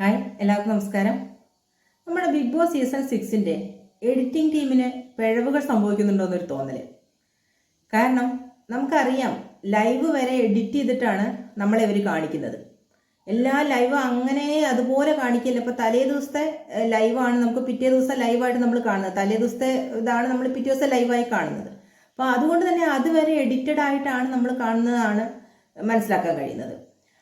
Hi എല്ലാവർക്കും നമസ്കാരം. നമ്മുടെ ബിഗ് ബോസ് സീസൺ സിക്സിന്റെ എഡിറ്റിംഗ് ടീമിന് പിഴവുകൾ സംഭവിക്കുന്നുണ്ടോ എന്നൊരു തോന്നൽ കാരണം നമുക്കറിയാം ലൈവ് വരെ എഡിറ്റ് ചെയ്തിട്ടാണ് നമ്മളെ ഇവർ കാണിക്കുന്നത്. എല്ലാ ലൈവ് അങ്ങനെ അതുപോലെ കാണിക്കില്ല. ഇപ്പോൾ തലേ ദിവസത്തെ ലൈവാണ് നമുക്ക് പിറ്റേ ദിവസം ലൈവായിട്ട് നമ്മൾ കാണുന്നത്. തലേ ദിവസത്തെ ഇതാണ് നമ്മൾ പിറ്റേ ദിവസം ലൈവായി കാണുന്നത്. അപ്പോൾ അതുകൊണ്ട് തന്നെ അതുവരെ എഡിറ്റഡ് ആയിട്ടാണ് നമ്മൾ കാണുന്നതാണ് മനസ്സിലാക്കാൻ കഴിയുന്നത്.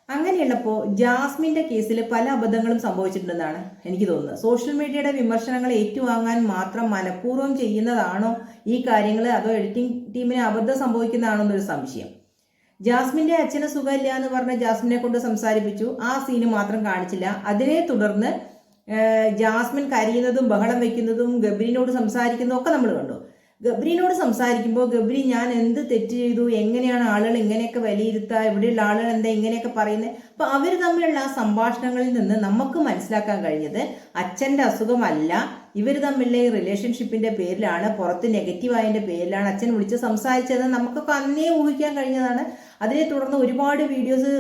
അങ്ങനെയുള്ളപ്പോൾ ജാസ്മിന്റെ കേസിൽ പല അബദ്ധങ്ങളും സംഭവിച്ചിട്ടുണ്ടെന്നാണ് എനിക്ക് തോന്നുന്നത്. സോഷ്യൽ മീഡിയയുടെ വിമർശനങ്ങൾ ഏറ്റുവാങ്ങാൻ മാത്രം മനഃപൂർവം ചെയ്യുന്നതാണോ ഈ കാര്യങ്ങൾ അതോ എഡിറ്റിംഗ് ടീമിന് അബദ്ധം സംഭവിക്കുന്നതാണോ എന്നൊരു സംശയം. ജാസ്മിന്റെ അച്ഛന് സുഖമില്ല എന്ന് പറഞ്ഞ് ജാസ്മിനെ കൊണ്ട് സംസാരിപ്പിച്ചു. ആ സീന് മാത്രം കാണിച്ചില്ല. അതിനെ തുടർന്ന് ജാസ്മിൻ കരയുന്നതും ബഹളം വെക്കുന്നതും ഗബ്രീനോട് സംസാരിക്കുന്നതും ഒക്കെ നമ്മൾ കണ്ടു. ഗബ്രീനോട് സംസാരിക്കുമ്പോൾ ഗബ്രി ഞാൻ എന്ത് തെറ്റ് ചെയ്തു? എങ്ങനെയാണ് ആളുകൾ ഇങ്ങനെയൊക്കെ വിലയിരുത്തുക ഇവിടെയുള്ള ആളുകൾ എന്താ ഇങ്ങനെയൊക്കെ പറയുന്നത് അപ്പൊ അവർ തമ്മിലുള്ള ആ സംഭാഷണങ്ങളിൽ നിന്ന് നമുക്ക് മനസ്സിലാക്കാൻ കഴിഞ്ഞത് അച്ഛന്റെ അസുഖമല്ല ഇവർ തമ്മിലുള്ള ഈ റിലേഷൻഷിപ്പിന്റെ പേരിലാണ് പുറത്ത് നെഗറ്റീവ് ആയതിന്റെ പേരിലാണ് അച്ഛൻ വിളിച്ച് സംസാരിച്ചത്. നമുക്കൊക്കെ അന്നേ ഊഹിക്കാൻ കഴിഞ്ഞതാണ്. അതിനെ തുടർന്ന് ഒരുപാട് വീഡിയോസ്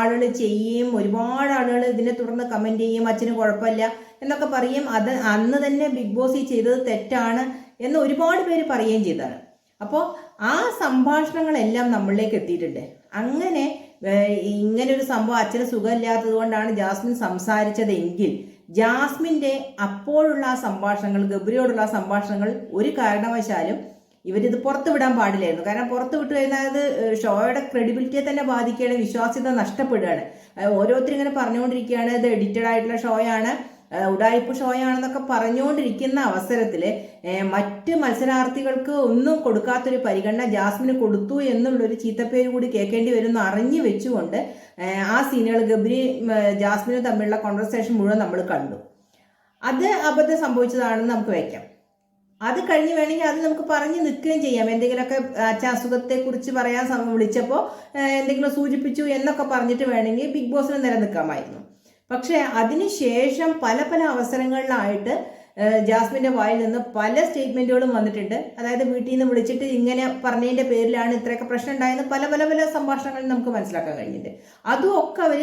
ആളുകൾ ചെയ്യുകയും ഒരുപാട് ആളുകൾ ഇതിനെ തുടർന്ന് കമന്റ് ചെയ്യുകയും അച്ഛന് കുഴപ്പമില്ല എന്നൊക്കെ പറയും. അത് അന്ന് തന്നെ ബിഗ് ബോസ് ഈ ചെയ്തത് തെറ്റാണ് എന്ന് ഒരുപാട് പേര് പറയുകയും ചെയ്തതാണ് അപ്പോൾ ആ സംഭാഷണങ്ങളെല്ലാം നമ്മളിലേക്ക് എത്തിയിട്ടുണ്ട്. അങ്ങനെ ഏഹ്, ഇങ്ങനെ സംഭവം അച്ഛന് സുഖമില്ലാത്തത് കൊണ്ടാണ് ജാസ്മിൻ സംസാരിച്ചതെങ്കിൽ ജാസ്മിന്റെ അപ്പോഴുള്ള ആ സംഭാഷണങ്ങൾ ഗബ്രിയോടുള്ള സംഭാഷണങ്ങൾ ഒരു കാരണവശാലും ഇവരിത് പുറത്തു വിടാൻ പാടില്ലായിരുന്നു. കാരണം പുറത്തു വിട്ടു കഴിഞ്ഞാൽ അത് ഷോയുടെ ക്രെഡിബിലിറ്റിയെ തന്നെ ബാധിക്കുകയാണ് വിശ്വാസ്യത നഷ്ടപ്പെടുകയാണ്. ഓരോരുത്തരും ഇങ്ങനെ പറഞ്ഞുകൊണ്ടിരിക്കുകയാണ് ഇത് എഡിറ്റഡ് ആയിട്ടുള്ള ഷോയാണ്. ഉഡായിപ്പ് ഷോയാണെന്നൊക്കെ പറഞ്ഞുകൊണ്ടിരിക്കുന്ന അവസരത്തിൽ മറ്റ് മത്സരാർത്ഥികൾക്ക് ഒന്നും കൊടുക്കാത്തൊരു പരിഗണന ജാസ്മിന് കൊടുത്തു എന്നുള്ളൊരു ചീത്തപ്പേര് കൂടി കേൾക്കേണ്ടി വരുന്നു അറിഞ്ഞു വെച്ചുകൊണ്ട് ആ സീനുകൾ ഗബ്രി ജാസ്മിനും തമ്മിലുള്ള കോൺവെർസേഷൻ മുഴുവൻ നമ്മൾ കണ്ടു. അത് അബദ്ധം സംഭവിച്ചതാണെന്ന് നമുക്ക് വയ്ക്കാം അത് കഴിഞ്ഞ് വേണമെങ്കിൽ അത് നമുക്ക് പറഞ്ഞു നിൽക്കുകയും ചെയ്യാം. എന്തെങ്കിലുമൊക്കെ അച്ഛൻ അസുഖത്തെക്കുറിച്ച് പറയാൻ വിളിച്ചപ്പോൾ എന്തെങ്കിലും സൂചിപ്പിച്ചു എന്നൊക്കെ പറഞ്ഞിട്ട് വേണമെങ്കിൽ ബിഗ് ബോസിന് നിലനിൽക്കാമായിരുന്നു പക്ഷേ അതിനുശേഷം പല പല അവസരങ്ങളിലായിട്ട് ജാസ്മിന്റെ വായിൽ നിന്ന് പല സ്റ്റേറ്റ്മെന്റുകളും വന്നിട്ടുണ്ട്. അതായത് വീട്ടിൽ നിന്ന് വിളിച്ചിട്ട് ഇങ്ങനെ പറഞ്ഞതിന്റെ പേരിലാണ് ഇത്രയൊക്കെ പ്രശ്നം ഉണ്ടായെന്ന് പല പല പല സംഭാഷണങ്ങളിൽ നമുക്ക് മനസ്സിലാക്കാൻ കഴിഞ്ഞിട്ടുണ്ട്. അതും ഒക്കെ അവർ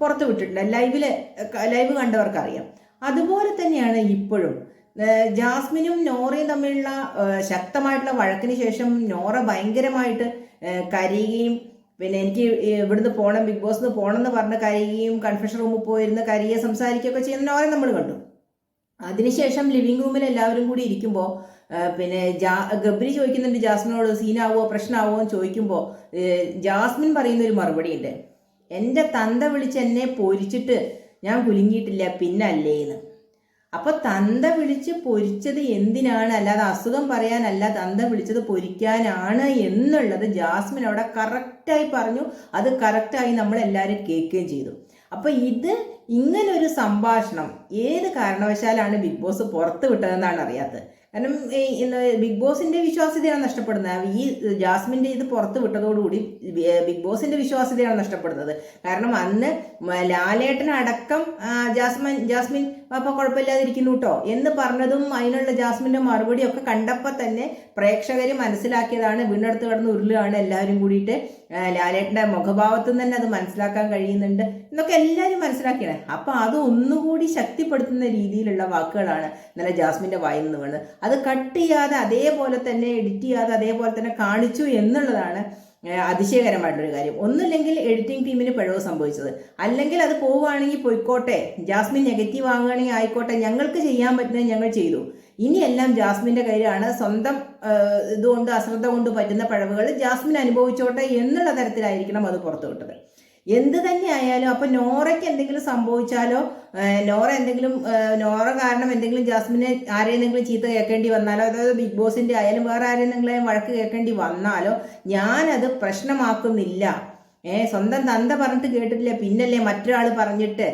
പുറത്തു വിട്ടിട്ടുണ്ട്. ലൈവിൽ ലൈവ് കണ്ടവർക്കറിയാം. അതുപോലെ തന്നെയാണ് ഇപ്പോഴും. ജാസ്മിനും നോറയും തമ്മിലുള്ള ശക്തമായിട്ടുള്ള വഴക്കിന് ശേഷം നോറ ഭയങ്കരമായിട്ട് കരയുകയും പിന്നെ എനിക്ക് ഇവിടുന്ന് പോകണം ബിഗ് ബോസ് പോകണം എന്ന് പറഞ്ഞ കരയുകയും കൺഫെഷൻ റൂമിൽ പോയിരുന്ന് കരയുകയും സംസാരിക്കുകയൊക്കെ ചെയ്യുന്ന ഓരോ നമ്മൾ കണ്ടു. അതിനുശേഷം ലിവിംഗ് റൂമിൽ എല്ലാവരും കൂടി ഇരിക്കുമ്പോൾ പിന്നെ ജാ ഗബ്രി ചോദിക്കുന്നുണ്ട് ജാസ്മിനോട് സീനാവോ പ്രശ്നമാവോ എന്ന് ചോദിക്കുമ്പോൾ ജാസ്മിൻ പറയുന്ന ഒരു മറുപടി ഉണ്ട് എന്റെ തന്ത വിളിച്ച് എന്നെ പൊരിച്ചിട്ട് ഞാൻ കുലുങ്ങിയിട്ടില്ല പിന്നല്ലേ എന്ന് അപ്പൊ തന്ത വിളിച്ച് പൊരിച്ചത് എന്തിനാണ്? അല്ലാതെ അസുഖം പറയാനല്ല തന്ത വിളിച്ചത് പൊരിക്കാനാണ് എന്നുള്ളത് ജാസ്മിൻ അവിടെ കറക്റ്റായി പറഞ്ഞു. അത് കറക്റ്റായി നമ്മൾ എല്ലാവരും കേൾക്കുകയും ചെയ്തു. അപ്പൊ ഇത് ഇങ്ങനൊരു സംഭാഷണം ഏത് കാരണവശാലാണ് ബിഗ് ബോസ് പുറത്ത് വിട്ടതെന്നാണ് അറിയാത്തത്. കാരണം ബിഗ് ബോസിന്റെ വിശ്വാസ്യതയാണ് നഷ്ടപ്പെടുന്നത്. ഈ ജാസ്മിന്റെ ഇത് പുറത്ത് വിട്ടതോടുകൂടി ബിഗ് ബോസിന്റെ വിശ്വാസ്യതയാണ് നഷ്ടപ്പെടുന്നത്. കാരണം അന്ന് ലാലേട്ടനടക്കം ജാസ്മിൻ ജാസ്മിൻ പാപ്പ കുഴപ്പമില്ലാതിരിക്കുന്നു കേട്ടോ എന്ന് പറഞ്ഞതും അതിനുള്ള ജാസ്മിന്റെ മറുപടിയൊക്കെ കണ്ടപ്പോൾ തന്നെ പ്രേക്ഷകർ മനസ്സിലാക്കിയതാണ് വീണ്ടെടുത്ത് കിടന്ന് ഉരുളുകയാണ് എല്ലാവരും കൂടിയിട്ട്. മുഖഭാവത്തിൽ നിന്ന് തന്നെ അത് മനസ്സിലാക്കാൻ കഴിയുന്നുണ്ട് എന്നൊക്കെ എല്ലാവരും മനസ്സിലാക്കിയാണ് അപ്പോൾ അത് ഒന്നുകൂടി ശക്തിപ്പെടുത്തുന്ന രീതിയിലുള്ള വാക്കുകളാണ് ഇന്നലെ ജാസ്മിന്റെ വായിൽ നിന്ന് വീണത്. അത് കട്ട് ചെയ്യാതെ അതേപോലെ തന്നെ എഡിറ്റ് ചെയ്യാതെ അതേപോലെ തന്നെ കാണിച്ചു എന്നുള്ളതാണ് അതിശയകരമായിട്ടൊരു കാര്യം. ഒന്നുമില്ലെങ്കിൽ എഡിറ്റിംഗ് ടീമിന് പിഴവ് സംഭവിച്ചത്. അല്ലെങ്കിൽ അത് പോവുകയാണെങ്കിൽ പോയിക്കോട്ടെ ജാസ്മിൻ നെഗറ്റീവ് ആകുകയാണെങ്കിൽ ആയിക്കോട്ടെ ഞങ്ങൾക്ക് ചെയ്യാൻ പറ്റുന്നത് ഞങ്ങൾ ചെയ്തു. ഇനിയെല്ലാം ജാസ്മിന്റെ കയ്യിലാണ്. സ്വന്തം ഏഹ്, ഇതുകൊണ്ട് അശ്രദ്ധ കൊണ്ട് പറ്റുന്ന പഴവുകൾ ജാസ്മിൻ അനുഭവിച്ചോട്ടെ എന്നുള്ള തരത്തിലായിരിക്കണം അത് പുറത്തു വിട്ടത് എന്ത് തന്നെ ആയാലും അപ്പം നോറയ്ക്ക് എന്തെങ്കിലും സംഭവിച്ചാലോ? നോറ എന്തെങ്കിലും നോറ കാരണം എന്തെങ്കിലും ജാസ്മിനെ ആരെയെങ്കിലും ചീത്ത കേൾക്കേണ്ടി വന്നാലോ? അതായത് ബിഗ് ബോസിന്റെ ആയാലും വേറെ ആരെയെങ്കിലും വഴക്ക് കേൾക്കേണ്ടി വന്നാലോ? ഞാനത് പ്രശ്നമാക്കുന്നില്ല. ഏ സ്വന്തം തന്ത പറഞ്ഞിട്ട് കേട്ടിട്ടില്ല. പിന്നല്ലേ മറ്റൊരാൾ പറഞ്ഞിട്ട്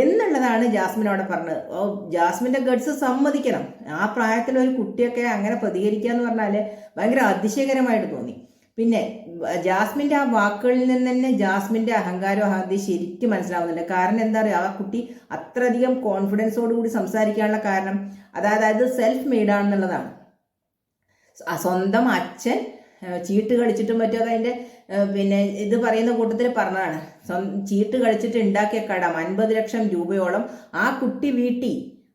എന്നുള്ളതാണ് ജാസ്മിനോട് പറഞ്ഞത്. ഓ ജാസ്മിന്റെ ഗഡ്സ് സമ്മതിക്കണം. ആ പ്രായത്തിൽ ഒരു കുട്ടിയൊക്കെ അങ്ങനെ പ്രതികരിക്കുക എന്ന് പറഞ്ഞാൽ ഭയങ്കര അതിശയകരമായിട്ട് തോന്നി. പിന്നെ ജാസ്മിന്റെ ആ വാക്കുകളിൽ നിന്ന് തന്നെ ജാസ്മിന്റെ അഹങ്കാരം അഹന്തി ശരിക്കും മനസ്സിലാവുന്നുണ്ട് കാരണം എന്താ പറയുക ആ കുട്ടി അത്രയധികം കോൺഫിഡൻസോട് കൂടി സംസാരിക്കാനുള്ള കാരണം അതായത് അത് സെൽഫ് മെയ്ഡ് ആണെന്നുള്ളതാണ് സ്വന്തം അച്ഛൻ ചീട്ട് കളിച്ചിട്ടും മറ്റും അതിന്റെ പിന്നെ ഇത് പറയുന്ന കൂട്ടത്തിൽ പറഞ്ഞതാണ്. ചീട്ട് കളിച്ചിട്ട് ഉണ്ടാക്കിയ കടം അൻപത് ലക്ഷം രൂപയോളം ആ കുട്ടി വീട്ടി.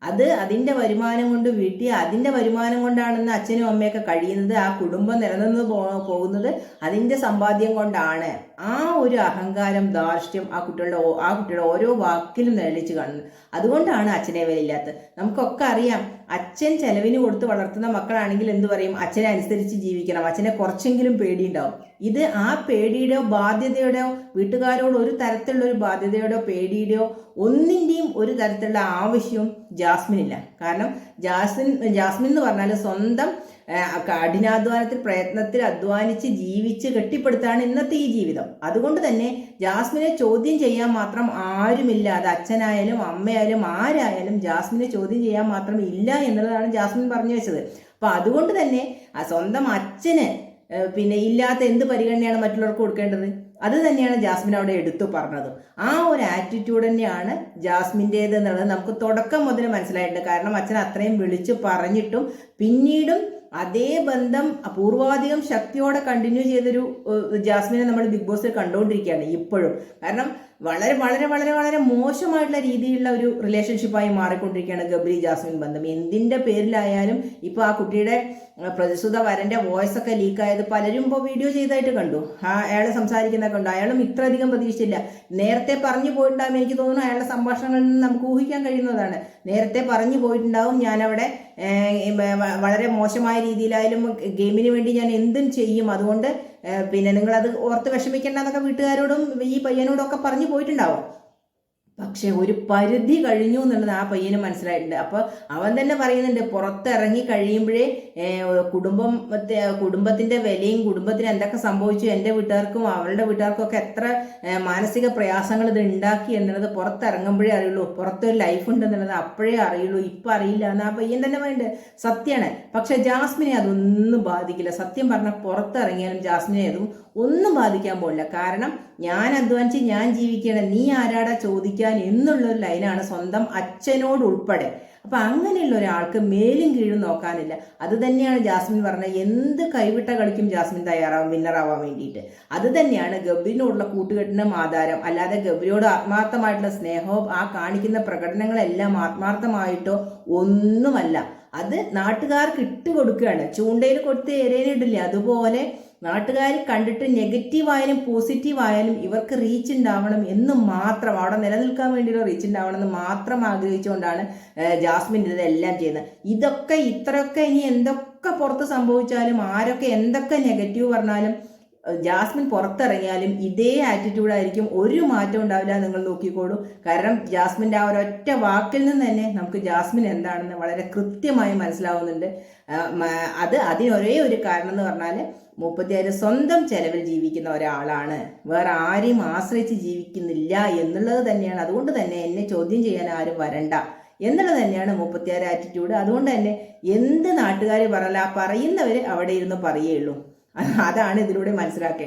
അത് അതിന്റെ വരുമാനം കൊണ്ട് വീട്ടി അതിന്റെ വരുമാനം കൊണ്ടാണെന്ന് അച്ഛനും അമ്മയൊക്കെ കഴിയുന്നത് ആ കുടുംബം നിലനിന്ന് പോകുന്നത് അതിന്റെ സമ്പാദ്യം കൊണ്ടാണ്. ആ ഒരു അഹങ്കാരം ധാർഷ്ട്യം ആ കുട്ടികളുടെ ആ കുട്ടിയുടെ ഓരോ വാക്കിലും നിഴലിച്ച് കാണുന്നത് അതുകൊണ്ടാണ് അച്ഛനെ വിലയില്ലാത്തത്. നമുക്കൊക്കെ അറിയാം അച്ഛൻ ചെലവിന് കൊടുത്ത് വളർത്തുന്ന മക്കളാണെങ്കിൽ എന്ത് പറയും? അച്ഛനെ അനുസരിച്ച് ജീവിക്കണം. അച്ഛനെ കുറച്ചെങ്കിലും പേടിയുണ്ടാവും. ഇത് ആ പേടിയുടെയോ ബാധ്യതയുടെയോ വീട്ടുകാരോട് ഒരു തരത്തിലുള്ള ഒരു ബാധ്യതയുടെയോ പേടിയുടെയോ ഒന്നിന്റെയും ഒരു തരത്തിലുള്ള ആവശ്യവും ജാസ്മിനില്ല. കാരണം ജാസ്മിൻ ജാസ്മിൻ എന്ന് പറഞ്ഞാൽ സ്വന്തം കഠിനാധ്വാനത്തിൽ പ്രയത്നത്തിൽ അധ്വാനിച്ച് ജീവിച്ച് കെട്ടിപ്പടുത്താണ് ഇന്നത്തെ ഈ ജീവിതം. അതുകൊണ്ട് തന്നെ ജാസ്മിനെ ചോദ്യം ചെയ്യാൻ മാത്രം ആരുമില്ല അത് അച്ഛനായാലും അമ്മയായാലും ആരായാലും ജാസ്മിനെ ചോദ്യം ചെയ്യാൻ മാത്രം ഇല്ല എന്നുള്ളതാണ് ജാസ്മിൻ പറഞ്ഞു വെച്ചത്. അപ്പൊ അതുകൊണ്ട് തന്നെ സ്വന്തം അച്ഛന് പിന്നെ ഇല്ലാത്ത എന്ത് പരിഗണനയാണ് മറ്റുള്ളവർക്ക് കൊടുക്കേണ്ടത്? അത് തന്നെയാണ് ജാസ്മിൻ അവിടെ എടുത്തു പറഞ്ഞത്. ആ ഒരു ആറ്റിറ്റ്യൂഡ് തന്നെയാണ് ജാസ്മിന്റേത് എന്നുള്ളത് നമുക്ക് തുടക്കം മുതൽ മനസ്സിലായിട്ടുണ്ട്. കാരണം അച്ഛൻ അത്രയും വിളിച്ചു പറഞ്ഞിട്ടും പിന്നീടും അതേ ബന്ധം അപൂർവാധികം ശക്തിയോടെ കണ്ടിന്യൂ ചെയ്തൊരു ജാസ്മിനെ നമ്മൾ ബിഗ് ബോസിൽ കണ്ടുകൊണ്ടിരിക്കുകയാണ് ഇപ്പോഴും. കാരണം വളരെ വളരെ വളരെ വളരെ മോശമായിട്ടുള്ള രീതിയിലുള്ള ഒരു റിലേഷൻഷിപ്പായി മാറിക്കൊണ്ടിരിക്കുകയാണ് ഗബ്രി ജാസ്മിൻ ബന്ധം. എന്തിന്റെ പേരിലായാലും ഇപ്പൊ ആ കുട്ടിയുടെ പ്രതിസുത വരന്റെ വോയിസ് ഒക്കെ ലീക്കായത് പലരും ഇപ്പോൾ വീഡിയോ ചെയ്തായിട്ട് കണ്ടു. ആ അയാൾ സംസാരിക്കുന്ന കണ്ടു. അയാളും ഇത്രയധികം പ്രതീക്ഷിച്ചില്ല. നേരത്തെ പറഞ്ഞു പോയിട്ടുണ്ടാകും എനിക്ക് തോന്നുന്നു അയാളുടെ സംഭാഷണങ്ങളിൽ നിന്ന് നമുക്ക് ഊഹിക്കാൻ കഴിയുന്നതാണ്. നേരത്തെ പറഞ്ഞു പോയിട്ടുണ്ടാവും ഞാനവിടെ വളരെ മോശമായ രീതിയിലായാലും ഗെയിമിന് വേണ്ടി ഞാൻ എന്തും ചെയ്യും. അതുകൊണ്ട് പിന്നെ നിങ്ങളത് ഓർത്ത് വിഷമിക്കേണ്ട എന്നൊക്കെ വീട്ടുകാരോടും ഈ പയ്യനോടും ഒക്കെ പറഞ്ഞു പോയിട്ടുണ്ടാവും. പക്ഷെ ഒരു പരിധി കഴിഞ്ഞു എന്നുള്ളത് ആ പയ്യന് മനസ്സിലായിട്ടുണ്ട്. അപ്പോൾ അവൻ തന്നെ പറയുന്നുണ്ട് പുറത്തിറങ്ങി കഴിയുമ്പോഴേ കുടുംബത്തെ കുടുംബം മറ്റേ കുടുംബത്തിന്റെ വിലയും കുടുംബത്തിന് എന്തൊക്കെ സംഭവിച്ചു എന്റെ വീട്ടുകാർക്കും അവളുടെ വീട്ടുകാർക്കും ഒക്കെ എത്ര മാനസിക പ്രയാസങ്ങൾ ഇത് ഉണ്ടാക്കി എന്നുള്ളത് പുറത്തിറങ്ങുമ്പോഴേ അറിയുള്ളൂ. പുറത്തൊരു ലൈഫ് ഉണ്ട് എന്നുള്ളത് അപ്പോഴേ അറിയുള്ളൂ. ഇപ്പം അറിയില്ല എന്ന് ആ പയ്യൻ തന്നെ പറയുന്നുണ്ട്. സത്യമാണ്. പക്ഷെ ജാസ്മിനെ അതൊന്നും ബാധിക്കില്ല. സത്യം പറഞ്ഞാൽ പുറത്തിറങ്ങിയാലും ജാസ്മിനെ അതും ഒന്നും ബാധിക്കാൻ പോകില്ല. കാരണം ഞാൻ അധ്വാനിച്ച് ഞാൻ ജീവിക്കണം നീ ആരാടാ ചോദിക്കാൻ എന്നുള്ള ഒരു ലൈനാണ് സ്വന്തം അച്ഛനോട് ഉൾപ്പെടെ. അപ്പൊ അങ്ങനെയുള്ള ഒരാൾക്ക് മേലും കീഴും നോക്കാനില്ല. അത് തന്നെയാണ് ജാസ്മിൻ പറഞ്ഞത്. എന്ത് കൈവിട്ട കളിക്കും ജാസ്മിൻ തയ്യാറാവും വിന്നറാവാൻ വേണ്ടിയിട്ട്. അത് തന്നെയാണ് ഗബ്രിനോടുള്ള കൂട്ടുകെട്ടിനും ആധാരം. അല്ലാതെ ഗബ്രിയോട് ആത്മാർത്ഥമായിട്ടുള്ള സ്നേഹവും ആ കാണിക്കുന്ന പ്രകടനങ്ങളെല്ലാം ആത്മാർത്ഥമായിട്ടോ ഒന്നുമല്ല. അത് നാട്ടുകാർക്ക് ഇട്ട് കൊടുക്കുകയാണ് ചൂണ്ടയിൽ കൊടുത്ത് ഏരേനിടില്ലേ അതുപോലെ നാട്ടുകാർ കണ്ടിട്ട് നെഗറ്റീവായാലും പോസിറ്റീവായാലും ഇവർക്ക് റീച്ച് ഉണ്ടാവണം എന്ന് മാത്രം അവിടെ നിലനിൽക്കാൻ വേണ്ടിയുള്ള റീച്ച് ഉണ്ടാവണം എന്ന് മാത്രം ആഗ്രഹിച്ചുകൊണ്ടാണ് ജാസ്മിൻ ഇതെല്ലാം ചെയ്യുന്നത്. ഇതൊക്കെ ഇത്രയൊക്കെ ഇനി എന്തൊക്കെ പുറത്ത് സംഭവിച്ചാലും ആരൊക്കെ എന്തൊക്കെ നെഗറ്റീവ് പറഞ്ഞാലും ജാസ്മിൻ പുറത്തിറങ്ങിയാലും ഇതേ ആറ്റിറ്റ്യൂഡ് ആയിരിക്കും. ഒരു മാറ്റം ഉണ്ടാവില്ല നിങ്ങൾ നോക്കിക്കോളൂ. കാരണം ജാസ്മിന്റെ ആ ഒരൊറ്റ വാക്കിൽ നിന്ന് തന്നെ നമുക്ക് ജാസ്മിൻ എന്താണെന്ന് വളരെ കൃത്യമായി മനസ്സിലാവുന്നുണ്ട്. അത് അതിനൊരേ ഒരു കാരണം എന്ന് പറഞ്ഞാൽ മുപ്പത്തിയാറ് സ്വന്തം ചെലവിൽ ജീവിക്കുന്ന ഒരാളാണ്. വേറെ ആരെയും ആശ്രയിച്ച് ജീവിക്കുന്നില്ല എന്നുള്ളത് തന്നെയാണ്. അതുകൊണ്ട് തന്നെ എന്നെ ചോദ്യം ചെയ്യാൻ ആരും വരണ്ട. എന്നുള്ളത് തന്നെയാണ് മുപ്പത്തിയാറ് ആറ്റിറ്റ്യൂഡ് അതുകൊണ്ട് തന്നെ എന്ത് നാട്ടുകാർ പറഞ്ഞാൽ പറയുന്നവർ അവിടെ ഇരുന്ന് പറയുള്ളൂ അതാണ് ഇതിലൂടെ മനസ്സിലാക്കേണ്ടത്.